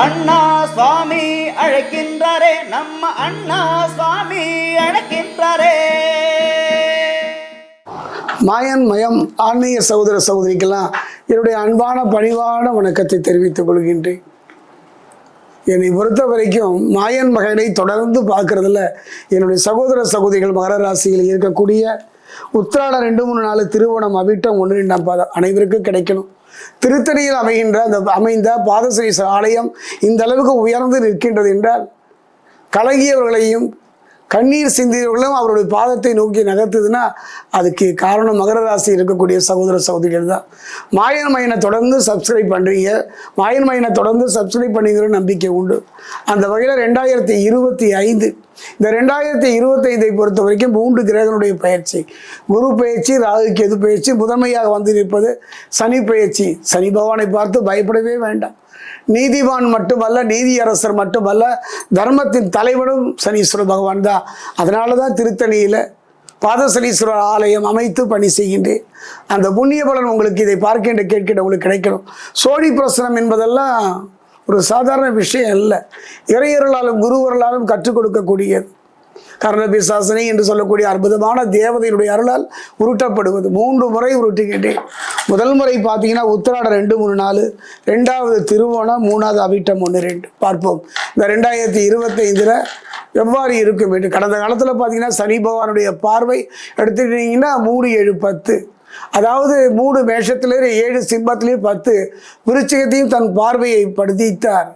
அண்ணா சுவாமி அழைக்கின்றாரே நம்ம அண்ணா சுவாமி அழைக்கின்றாரே. மாயன் மயம் ஆன்மீக சகோதர சகோதரிக்கெல்லாம் என்னுடைய அன்பான பணிவான வணக்கத்தை தெரிவித்துக் கொள்கின்றேன். என்னை பொறுத்த வரைக்கும் மாயன் மகனை தொடர்ந்து பார்க்கறதுல என்னுடைய சகோதர சகோதரிகள் மகர ராசியில் இருக்கக்கூடிய உத்திராட ரெண்டு மூணு நாலு திருவோணம் அவிட்டம் ஒன்று ரெண்டாம் பாதம் அனைவருக்கும் கிடைக்கணும். திருத்தணியில் அமைகின்ற அந்த அமைந்த பாதசனீஸ்வரர் ஆலயம் இந்த அளவுக்கு உயர்ந்து நிற்கின்றது என்றால் கலகியவர்களையும் கண்ணீர் சிந்தியவர்களும் அவருடைய பாதத்தை நோக்கி நகர்த்துதுன்னா அதுக்கு காரணம் மகர ராசி இருக்கக்கூடிய சகோதர சகோதரிகள் தான். மாயன் மையனை தொடர்ந்து சப்ஸ்கிரைப் பண்ணுறீங்க மாயன் மையனை தொடர்ந்து சப்ஸ்கிரைப் பண்ணிங்கிற நம்பிக்கை உண்டு. அந்த வகையில் ரெண்டாயிரத்தி இருபத்தி ஐந்து இந்த ரெண்டாயிரத்தி இருபத்தைந்தை பொறுத்த வரைக்கும் மூன்று கிரகங்களுடைய பயிற்சி. குரு பயிற்சி ராகு கேது பயிற்சி முதன்மையாக வந்திருப்பது சனி பயிற்சி. சனி பகவானை பார்த்து பயப்படவே வேண்டாம். நீதிவான் மட்டுமல்ல நீதியரசர் மட்டுமல்ல தர்மத்தின் தலைவனும் சனீஸ்வர பகவான் தான். அதனால தான் திருத்தணியில் பாதசனீஸ்வரர் ஆலயம் அமைத்து பணி செய்கின்றேன். அந்த புண்ணிய பலன் உங்களுக்கு இதை பார்க்கின்ற கேட்கின்ற உங்களுக்கு கிடைக்கணும். சோழி பிரசனம் என்பதெல்லாம் ஒரு சாதாரண விஷயம் இல்லை இறையர்களாலும் குருவர்களாலும் கற்றுக் கொடுக்கக்கூடியது. கர்ணபிசாசனை என்று சொல்லக்கூடிய அற்புதமான தேவதையினுடைய அருளால் உருட்டப்படுவது. மூன்று முறை உருட்டுகின்றேன். முதல் முறை பார்த்தீங்கன்னா உத்திராட ரெண்டு மூணு நாலு. ரெண்டாவது திருவோணம் மூணாவது அவிட்டம் ஒன்று ரெண்டு. பார்ப்போம். இந்த ரெண்டாயிரத்தி இருபத்தைந்தில் எவ்வாறு இருக்கும் என்று. கடந்த காலத்தில் பார்த்தீங்கன்னா சனி பகவானுடைய பார்வை எடுத்துக்கிட்டிங்கன்னா மூணு ஏழு பத்து அதாவது மூணு மேஷத்திலேயே ஏழு சிம்மத்திலேயும் பத்து விருச்சிகத்தையும் தன் பார்வையை படுத்தித்தார்.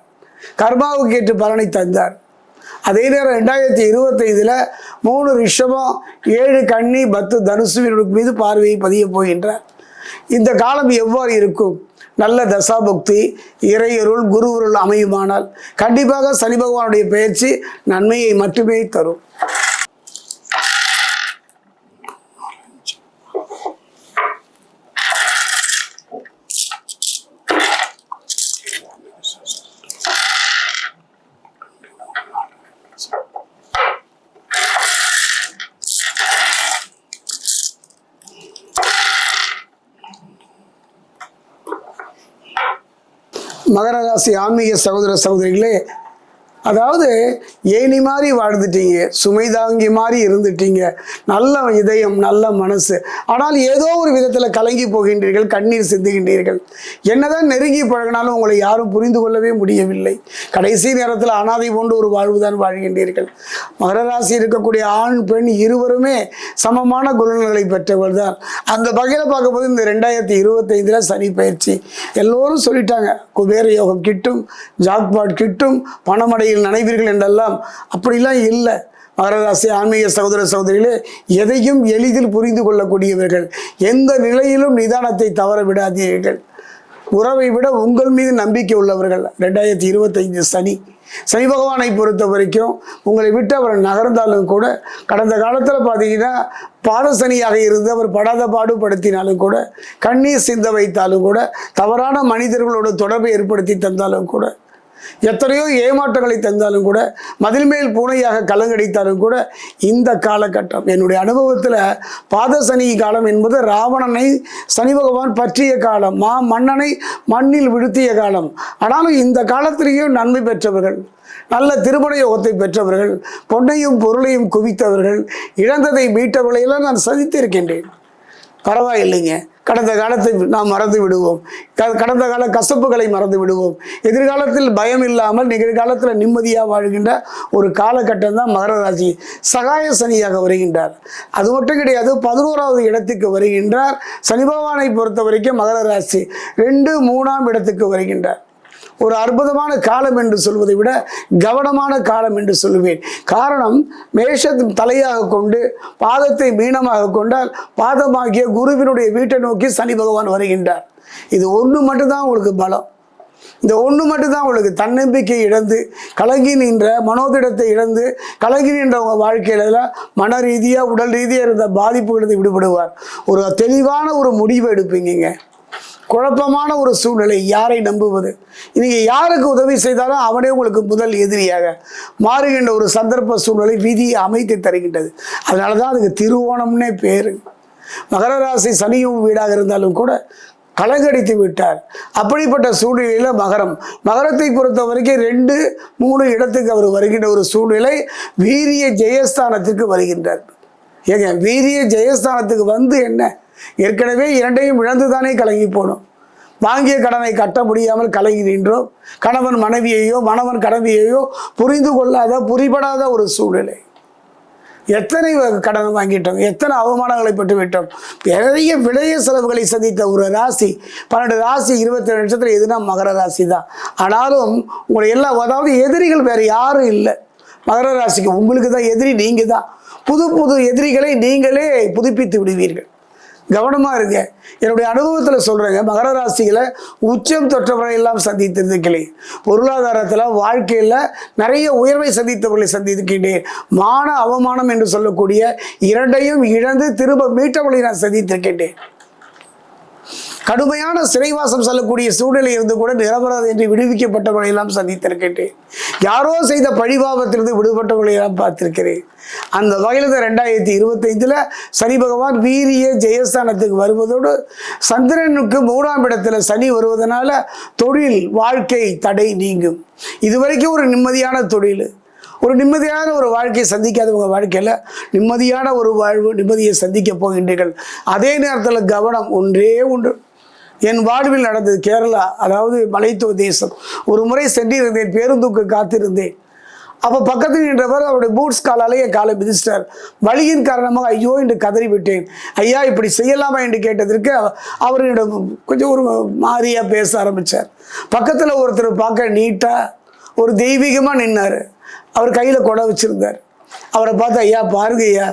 கர்மாவுக்கு ஏற்று பலனை தந்தார். அதே நேரம் ரெண்டாயிரத்தி இருபத்தைந்தில் மூணு ரிஷபம் ஏழு கன்னி பத்து தனுசுவினுக்கு மீது பார்வையை பதிய போகின்றார். இந்த காலம் எவ்வாறு இருக்கும்? நல்ல தசாபக்தி இறையருள் குருவருள் அமையுமானால் கண்டிப்பாக சனி பகவானுடைய பயிற்சி நன்மையை மட்டுமே தரும். மகர ராசி ஆன்மீக சகோதர சகோதரிகளே அதாவது ஏணி மாதிரி வாழ்ந்துட்டீங்க சுமை தாங்கி மாதிரி இருந்துட்டீங்க. நல்ல இதயம் நல்ல மனசு. ஆனால் ஏதோ ஒரு விதத்தில் கலங்கி போகின்றீர்கள் கண்ணீர் சிந்துகின்றீர்கள். என்னதான் நெருங்கி பழகினாலும் உங்களை யாரும் புரிந்து கொள்ளவே முடியவில்லை. கடைசி நேரத்தில் அனாதை போன்று ஒரு வாழ்வு தான் வாழ்கின்றீர்கள். மகர ராசி இருக்கக்கூடிய ஆண் பெண் இருவருமே சமமான குணங்களை பெற்றவர் தான் அந்த வகையில் பார்க்கும்போது இந்த ரெண்டாயிரத்தி இருபத்தைந்தில் சனி பயிற்சி. எல்லோரும் சொல்லிட்டாங்க குபேர யோகம் கிட்டும் ஜாக்பாட் கிட்டும் பணமடையில் நனைவீர்கள் என்றெல்லாம். அப்படிலாம் இல்லை. மகரராசி ஆன்மீக சகோதர சகோதரிகளே எதையும் எளிதில் புரிந்து கொள்ளக்கூடியவர்கள் எந்த நிலையிலும் நிதானத்தை தவற விடாதீர்கள். உறவை விட உங்கள் மீது நம்பிக்கை உள்ளவர்கள் ரெண்டாயிரத்தி இருபத்தைந்து சனி. சனி பகவானை பொறுத்த வரைக்கும் உங்களை விட்டு அவர் நகர்ந்தாலும் கூட கடந்த காலத்தில் பார்த்தீங்கன்னா பாதசனியாக இருந்து அவர் படாத பாடுபடுத்தினாலும் கூட கண்ணீர் சிந்த வைத்தாலும் கூட தவறான மனிதர்களோட தொடர்பை ஏற்படுத்தி தந்தாலும் கூட எத்தனையோ ஏமாற்றங்களை தந்தாலும் கூட மதில் மேல் பூனையாக கலங்கடித்தாலும் கூட இந்த காலகட்டம் என்னுடைய அனுபவத்தில் பாதசனி காலம் என்பது ராவணனை சனி பகவான் பற்றிய காலம் மா மன்னனை மண்ணில் விழுத்திய காலம். ஆனாலும் இந்த காலத்திலேயும் நன்மை பெற்றவர்கள் நல்ல திருமண யோகத்தை பெற்றவர்கள் பொன்னையும் பொருளையும் குவித்தவர்கள் இழந்ததை மீட்டவர்களையெல்லாம் நான் சதித்திருக்கின்றேன் பரவாயில்லைங்க. கடந்த காலத்தை நாம் மறந்து விடுவோம். க- கடந்த கால கசப்புகளை மறந்து விடுவோம். எதிர்காலத்தில் பயம் இல்லாமல் நிகழ்காலத்தில் நிம்மதியாக வாழ்கின்ற ஒரு காலகட்டம் தான் மகர ராசி சகாய சனியாக வருகின்றார். அது மட்டும் கிடையாது பதினோராவது இடத்துக்கு வருகின்றார். சனி பகவானை பொறுத்த வரைக்கும் மகர ராசி ரெண்டு மூணாம் இடத்துக்கு வருகின்றார். ஒரு அற்புதமான காலம் என்று சொல்வதை விட கவனமான காலம் என்று சொல்லுவேன். காரணம் மேஷத்தின் தலையாக கொண்டு பாதத்தை மீனமாக கொண்டால் பாதமாகிய குருவினுடைய வீட்டை நோக்கி சனி பகவான் வருகின்றார். இது ஒன்று மட்டும்தான் உங்களுக்கு பலம். இந்த ஒன்று மட்டும்தான் உங்களுக்கு தன்னம்பிக்கை இழந்து கலங்கி நின்ற மனோதிடத்தை இழந்து கலங்கி நின்றவங்க வாழ்க்கையில மன ரீதியாக உடல் ரீதியாக இருந்த பாதிப்புகளுக்கு விடுபடுவார். ஒரு தெளிவான ஒரு முடிவு எடுப்பீங்க குழப்பமான ஒரு சூழ்நிலை யாரை நம்புவது? நீங்கள் யாருக்கு உதவி செய்தாலும் அவனே உங்களுக்கு முதல் எதிரியாக மாறுகின்ற ஒரு சந்தர்ப்ப சூழ்நிலை விதியை அமைத்து தருகின்றது. அதனால தான் அதுக்கு திருவோணம்னே பேர். மகர ராசி சனியும் வீடாக இருந்தாலும் கூட கலங்கடித்து விட்டார். அப்படிப்பட்ட சூழ்நிலையில் மகரம். மகரத்தை பொறுத்த வரைக்கும் ரெண்டு மூணு இடத்துக்கு அவர் வருகின்ற ஒரு சூழ்நிலை வீரிய ஜெயஸ்தானத்துக்கு வருகின்றார். ஏங்க வீரிய ஜெயஸ்தானத்துக்கு வந்து என்ன? ஏற்கனவே இரண்டையும் இழந்து தானே கலங்கி போனோம். வாங்கிய கடனை கட்ட முடியாமல் கலங்கி நின்றோம். கணவன் மனைவியையோ மணவன் கடமையையோ புரிந்து கொள்ளாத புரிபடாத ஒரு சூழ்நிலை. எத்தனை கடன் வாங்கிட்டோம் எத்தனை அவமானங்களை பெற்று விட்டோம். நிறைய விளைய செலவுகளை சந்தித்த ஒரு ராசி பன்னெண்டு ராசி இருபத்தி ஏழு லட்சத்தில் எதுனா மகர ராசி தான். ஆனாலும் உங்களை எல்லா அதாவது எதிரிகள் வேறு யாரும் இல்லை. மகர ராசிக்கு உங்களுக்கு தான் எதிரி நீங்கள் தான். புது புது எதிரிகளை நீங்களே புதுப்பித்து விடுவீர்கள். கவனமாக இருங்க. என்னுடைய அனுபவத்தில் சொல்கிறேங்க மகர ராசிகளை உச்சம் தொற்றவரை எல்லாம் சந்தித்திருக்கிறேன் பொருளாதாரத்தில் வாழ்க்கையில் நிறைய உயர்வை சந்தித்தவர்களை சந்தித்திருக்கின்றேன். மான அவமானம் என்று சொல்லக்கூடிய இரண்டையும் இழந்து திரும்ப மீட்டவர்களை நான் சந்தித்திருக்கின்றேன். கடுமையான சிறைவாசம் செல்லக்கூடிய சூழ்நிலை இருந்து கூட நிரபராதம் என்று விடுவிக்கப்பட்டவர்களை எல்லாம் சந்தித்திருக்கின்றேன். யாரோ செய்த பழிபாவத்திலிருந்து விடுபட்டவர்களை எல்லாம் பார்த்திருக்கிறேன். அந்த வகையில் தான் ரெண்டாயிரத்தி இருபத்தைந்தில் சனி பகவான் வீரிய ஜெயஸ்தானத்துக்கு வருவதோடு சந்திரனுக்கு மூணாம் இடத்துல சனி வருவதனால தொழில் வாழ்க்கை தடை நீங்கும். இதுவரைக்கும் ஒரு நிம்மதியான தொழில். ஒரு நிம்மதியான ஒரு வாழ்க்கையை சந்திக்காதவங்க வாழ்க்கையில் நிம்மதியான ஒரு வாழ்வு நிம்மதியை சந்திக்க போகின்றீர்கள். அதே நேரத்தில் கவனம் ஒன்றே ஒன்று. என் வாழ்வில் நடந்தது கேரளா அதாவது மலைத்துவ தேசம். ஒரு முறை சென்றிருந்தேன் பேருந்துக்கு காத்திருந்தேன். அப்போ பக்கத்தில் நின்றவர் அவருடைய பூட்ஸ் காலாலே என் காலை மிதிச்சிட்டார். வழியின் காரணமாக ஐயோ என்று கதறி விட்டேன் ஐயா இப்படி செய்யலாமா என்று கேட்டதற்கு அவர் அவரிடம் கொஞ்சம் ஒரு மாதிரியாக பேச ஆரம்பித்தார் பக்கத்தில் ஒருத்தர் பார்க்க நீட்டாக ஒரு தெய்வீகமாக நின்னார். அவர் கையில் கொடை வச்சுருந்தார். அவரை பார்த்து ஐயா பாருங்க ஐயா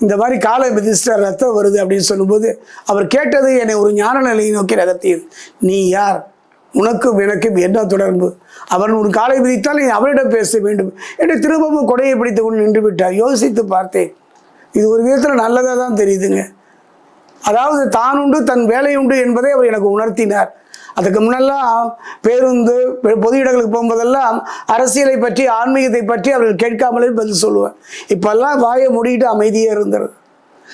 இந்த மாதிரி காலை மிதிஸ்டர் ரத்தம் வருது அப்படின்னு சொல்லும்போது அவர் கேட்டது என்னை ஒரு ஞான நிலையை நோக்கி நகர்த்தியது. நீ யார்? உனக்கும் எனக்கும் என்ன தொடர்பு? அவன் ஒரு காலை மிதித்தால் நீ அவரிடம் பேச வேண்டும். என்று திரும்பவும் கொடையை பிடித்து கொண்டு நின்று விட்டார். யோசித்து பார்த்தேன். இது ஒரு விதத்தில் நல்லதாக தான் தெரியுதுங்க. அதாவது தான் உண்டு தன் வேலை உண்டு என்பதை அவர் எனக்கு உணர்த்தினார். அதுக்கு முன்னெல்லாம் பேருந்து பெ- பொது இடங்களுக்கு போகும்போதெல்லாம் அரசியலை பற்றி ஆன்மீகத்தை பற்றி அவர்கள் கேட்காமலே பதில் சொல்லுவேன். இப்பெல்லாம் வாயை மூடிட்டு அமைதியாக இருந்தது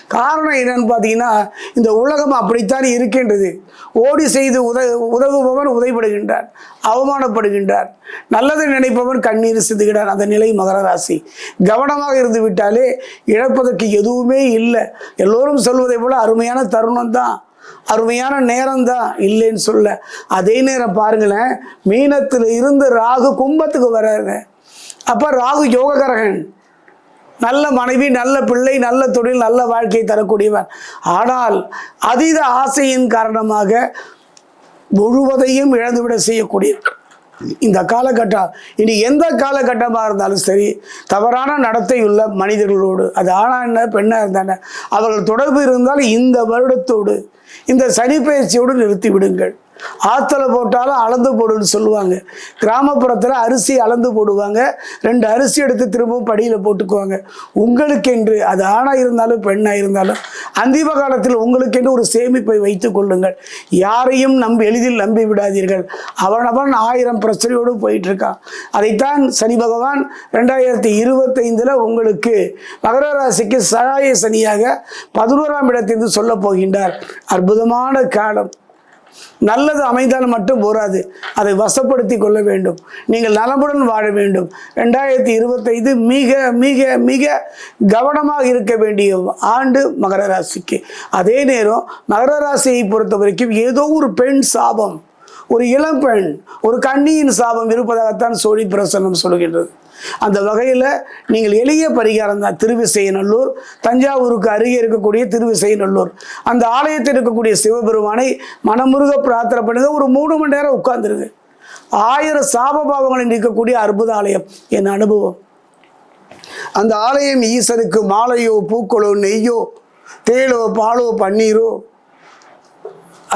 காரணம் என்னன்னு பார்த்தீங்கன்னா இந்த உலகம் அப்படித்தான் இருக்கின்றது. ஓடி செய்து உத உதவுபவன் உதைப்படுகின்றான் அவமானப்படுகின்றான். நல்லதை நினைப்பவன் கண்ணீர் சிந்துகிறான் அந்த நிலை மகர ராசி. கவனமாக இருந்து விட்டாலே இழப்பதற்கு எதுவுமே இல்லை. எல்லோரும் சொல்வதை போல அருமையான தருணம் தான் அருமையான நேரம் தான் இல்லைன்னு சொல்ல. அதே நேரம் பாருங்களேன் மீனத்தில் இருந்து ராகு கும்பத்துக்கு வர்றாரு அப்போ ராகு யோககரகன் நல்ல மனைவி நல்ல பிள்ளை நல்ல தொழில் நல்ல வாழ்க்கையை தரக்கூடியவன். ஆனால் அதீத ஆசையின் காரணமாக முழுவதையும் இழந்துவிட செய்யக்கூடிய இந்த காலகட்டம் இனி எந்த காலகட்டமாக இருந்தாலும் சரி தவறான நடத்தையுள்ள மனிதர்களோடு அது ஆணா என்ன பெண்ணாக இருந்தானே அவர்கள் தொடர்பு இருந்தால் இந்த வருடத்தோடு இந்த சனி பயிற்சியோடு நிறுத்தி விடுங்கள் ஆத்தல போட்டாலும் அளந்து போடுன்னு சொல்லுவாங்க. கிராமப்புறத்தில் அரிசி அளந்து போடுவாங்க. ரெண்டு அரிசி எடுத்து திரும்பவும் படியில் போட்டுக்குவாங்க. உங்களுக்கென்று அது ஆணாக இருந்தாலும் பெண்ணாக இருந்தாலும் அந்திம காலத்தில் உங்களுக்கென்று ஒரு சேமிப்பை வைத்துக் கொள்ளுங்கள். யாரையும் நம்பி எளிதில் நம்பி விடாதீர்கள். அவனவன் ஆயிரம் பிரச்சனையோடு போயிட்டு இருக்கான் அதைத்தான் சனி பகவான் ரெண்டாயிரத்தி இருபத்தைந்தில் உங்களுக்கு மகர ராசிக்கு சகாய சனியாக பதினோராம் இடத்திலிருந்து சொல்ல போகின்றார். அற்புதமான காலம். நல்லது அமைந்தால் மட்டும் போராது. அதை வசப்படுத்தி கொள்ள வேண்டும். நீங்கள் நலமுடன் வாழ வேண்டும். ரெண்டாயிரத்தி இருபத்தைந்து மிக மிக மிக கவனமாக இருக்க வேண்டிய ஆண்டு மகர ராசிக்கு. அதே நேரம் மகர ராசியை பொறுத்த வரைக்கும் ஏதோ ஒரு பெண் சாபம் ஒரு இளம்பெண் ஒரு கன்னியின் சாபம் இருப்பதாகத்தான் சோழி பிரசன்னம் சொல்கின்றது. அந்த வகையில் நீங்கள் எளிய பரிகாரம் தான். திருவிசையநல்லூர் தஞ்சாவூருக்கு அருகே இருக்கக்கூடிய திருவிசையநல்லூர் அந்த ஆலயத்தில் இருக்கக்கூடிய சிவபெருமானை மனமுருக பிரார்த்தனை பண்ணி ஒரு மூணு மணி நேரம் உட்கார்ந்துருங்க. ஆயிரம் சாபபாவங்களை நிற்கக்கூடிய அற்புத ஆலயம். என் அனுபவம். அந்த ஆலயம் ஈசனுக்கு மாலையோ பூக்களோ நெய்யோ தேலோ பாலோ பன்னீரோ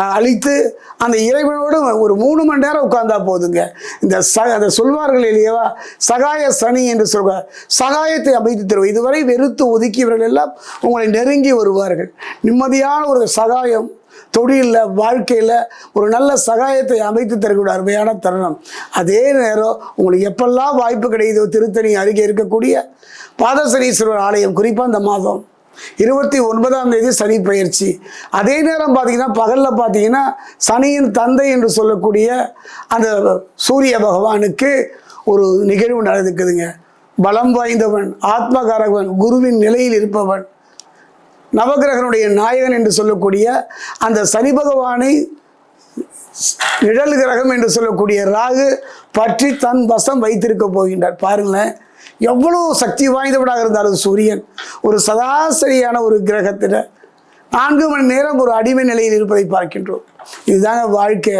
அழித்து அந்த இறைவனோடு ஒரு மூணு மணி நேரம் உட்கார்ந்தா போதுங்க. இந்த ச அதை சொல்வார்கள் இல்லையவா? சகாய சனி என்று சொல்வார் சகாயத்தை அமைத்து தருவோம் இதுவரை வெறுத்து ஒதுக்கியவர்கள் எல்லாம் உங்களை நெருங்கி வருவார்கள். நிம்மதியான ஒரு சகாயம் தொழிலில் வாழ்க்கையில் ஒரு நல்ல சகாயத்தை அமைத்து தரக்கூடிய அருமையான தருணம். அதே நேரம் உங்களுக்கு எப்பெல்லாம் வாய்ப்பு கிடைக்குதோ திருத்தணி அருகே இருக்கக்கூடிய பாதசனீஸ்வரர் ஆலயம் குறிப்பாக இந்த மாதம். இருபத்தி ஒன்பதாம் தேதி சனி பயிற்சி அதே நேரம் பார்த்தீங்கன்னா பகலில் பார்த்தீங்கன்னா சனியின் தந்தை என்று சொல்லக்கூடிய அந்த சூரிய பகவானுக்கு ஒரு நிகழ்வு நடந்துக்குதுங்க. பலம் வாய்ந்தவன் ஆத்மகாரகவன் குருவின் நிலையில் இருப்பவன் நவகிரகனுடைய நாயகன் என்று சொல்லக்கூடிய அந்த சனி பகவானை நிழல் கிரகம் என்று சொல்லக்கூடிய ராகு பற்றி தன் வசம் வைத்திருக்க போகின்றார். பாருங்களேன் எவ்வளோ சக்தி வாய்ந்தவனாக இருந்தாலும் சூரியன் ஒரு சராசரியான ஒரு கிரகத்தில் நான்கு மணி நேரம் ஒரு அடிமை நிலையில் இருப்பதை பார்க்கின்றோம். இதுதாங்க வாழ்க்கை.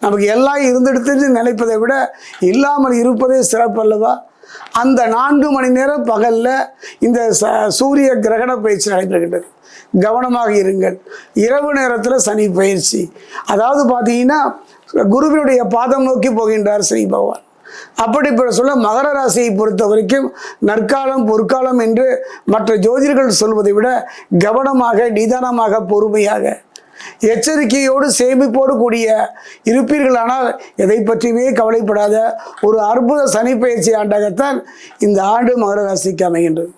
நமக்கு எல்லாம் இருந்தெடுத்து நினைப்பதை விட இல்லாமல் இருப்பதே சிறப்பல்லவா அந்த நான்கு மணி நேரம் பகலில் இந்த ச சூரிய கிரகண பயிற்சி நடைபெறுகின்றது. கவனமாக இருங்கள். இரவு நேரத்தில் சனி பயிற்சி. அதாவது பார்த்தீங்கன்னா குருவினுடைய பாதம் நோக்கி போகின்றார் சனி பகவான். அப்படிப்பட்ட சொல்ல மகர ராசியை பொறுத்த வரைக்கும் நற்காலம் பொற்காலம் என்று மற்ற ஜோதிடர்கள் சொல்வதை விட கவனமாக நிதானமாக பொறுமையாக எச்சரிக்கையோடு சேமிப்போடு கூடிய இருப்பீர்களானால் எதை பற்றியுமே கவலைப்படாத ஒரு அற்புத சனி பயிற்சி ஆண்டாகத்தான் இந்த ஆண்டு மகர ராசிக்கு அமைகின்றது.